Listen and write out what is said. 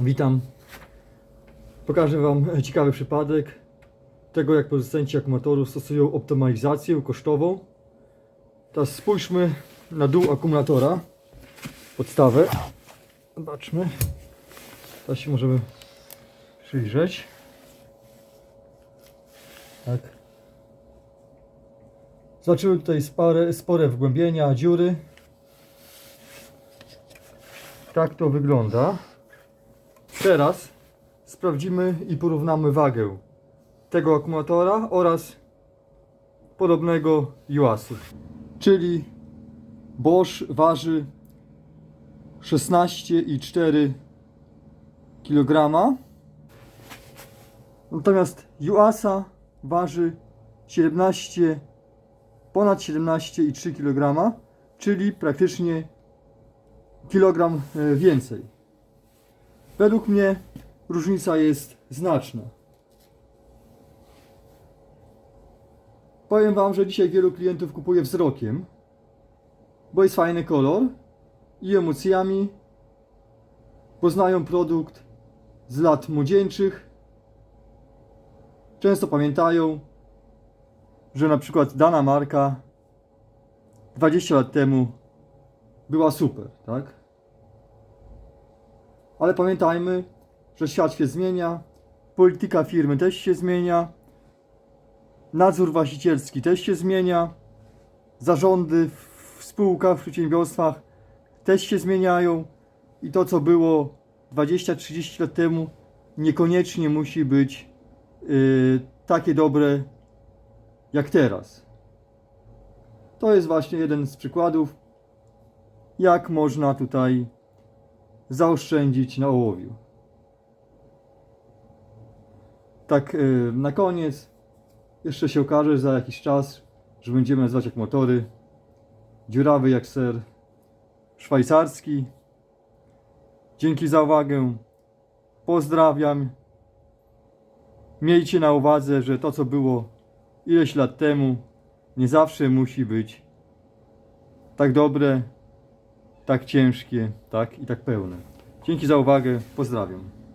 Witam. Pokażę Wam ciekawy przypadek tego, jak producenci akumulatorów stosują optymalizację kosztową. Teraz spójrzmy na dół akumulatora, podstawę. Zobaczmy. Teraz się możemy przyjrzeć. Tak. Zobaczymy tutaj spore, spore wgłębienia, dziury. Tak to wygląda. Teraz sprawdzimy i porównamy wagę tego akumulatora oraz podobnego UAS-u. Czyli Bosch waży 16,4 kg. Natomiast UASa waży 17, ponad 17,3 kg, czyli praktycznie kilogram e, więcej. Według mnie różnica jest znaczna. Powiem Wam, że dzisiaj wielu klientów kupuje wzrokiem, bo jest fajny kolor i emocjami, poznają produkt z lat młodzieńczych. Często pamiętają, że na przykład dana marka 20 lat temu była super, tak? Ale pamiętajmy, że świat się zmienia, polityka firmy też się zmienia, nadzór właścicielski też się zmienia, zarządy w spółkach, w przedsiębiorstwach też się zmieniają i to, co było 20-30 lat temu, niekoniecznie musi być yy, takie dobre jak teraz. To jest właśnie jeden z przykładów, jak można tutaj zaoszczędzić na ołowiu. Tak yy, na koniec jeszcze się okaże za jakiś czas, że będziemy nazywać jak motory dziurawy jak ser szwajcarski. Dzięki za uwagę. Pozdrawiam. Miejcie na uwadze, że to co było ileś lat temu nie zawsze musi być tak dobre, tak ciężkie, tak i tak pełne. Dzięki za uwagę. Pozdrawiam.